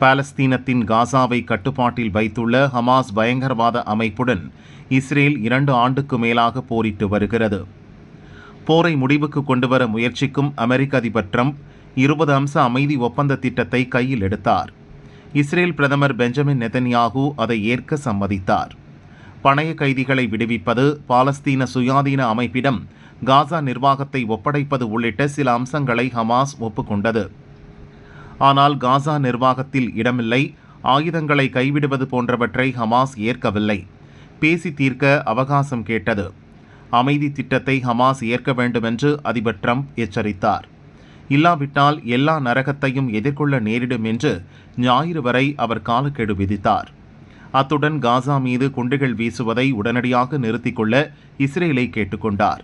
பாலஸ்தீனத்தின் காசாவை கட்டுப்பாட்டில் வைத்துள்ள ஹமாஸ் பயங்கரவாத அமைப்புடன் இஸ்ரேல் இரண்டு ஆண்டுக்கு மேலாக போரிட்டு வருகிறது. போரை முடிவுக்கு கொண்டுவர முயற்சிக்கும் அமெரிக்க அதிபர் ட்ரம்ப் இருபது அம்ச அமைதி ஒப்பந்த திட்டத்தை கையில் எடுத்தார். இஸ்ரேல் பிரதமர் பெஞ்சமின் நெதன்யாகு அதை ஏற்க சம்மதித்தார். பணைய கைதிகளை விடுவிப்பது பாலஸ்தீன சுயாதீன அமைப்பிடம் காசா நிர்வாகத்தை ஒப்படைப்பது உள்ளிட்ட சில அம்சங்களை ஹமாஸ் ஒப்புக்கொண்டது. ஆனால் காசா நிர்வாகத்தில் இடமில்லை. ஆயுதங்களை கைவிடுவது போன்றவற்றை ஹமாஸ் ஏற்கவில்லை. பேசி தீர்க்க அவகாசம் கேட்டது. அமைதி திட்டத்தை ஹமாஸ் ஏற்க வேண்டுமென்று அதிபர் ட்ரம்ப் எச்சரித்தார். இல்லாவிட்டால் எல்லா நரகத்தையும் எதிர்கொள்ள நேரிடும் என்று ஞாயிறு வரை அவர் காலக்கெடு விதித்தார். அத்துடன் காசா மீது குண்டுகள் வீசுவதை உடனடியாக நிறுத்திக்கொள்ள இஸ்ரேலை கேட்டுக்கொண்டார்.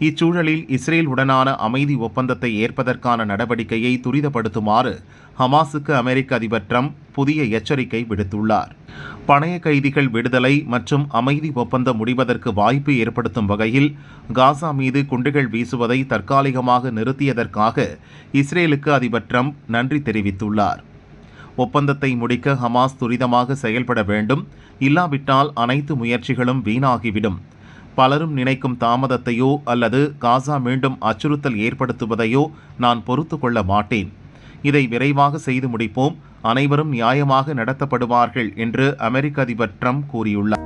இச்சூழலில் இஸ்ரேல் உடனான அமைதி ஒப்பந்தத்தை ஏற்பதற்கான நடவடிக்கையை துரிதப்படுத்துமாறு ஹமாஸுக்கு அமெரிக்க அதிபர் ட்ரம்ப் புதிய எச்சரிக்கை விடுத்துள்ளார். பணைய கைதிகள் விடுதலை மற்றும் அமைதி ஒப்பந்தம் முடிவதற்கு வாய்ப்பு ஏற்படுத்தும் வகையில் காசா மீது குண்டுகள் வீசுவதை தற்காலிகமாக நிறுத்தியதற்காக இஸ்ரேலுக்கு அதிபர் ட்ரம்ப் நன்றி தெரிவித்துள்ளார். ஒப்பந்தத்தை முடிக்க ஹமாஸ் துரிதமாக செயல்பட வேண்டும். இல்லாவிட்டால் அனைத்து முயற்சிகளும் வீணாகிவிடும். பலரும் நினைக்கும் தாமதத்தையோ அல்லது காசா மீண்டும் அச்சுறுத்தல் ஏற்படுத்துவதையோ நான் பொறுத்து கொள்ள மாட்டேன். இதை விரைவாக செய்து முடிப்போம். அனைவரும் நியாயமாக நடத்தப்படுவார்கள் என்று அமெரிக்க அதிபர் ட்ரம்ப் கூறியுள்ளார்.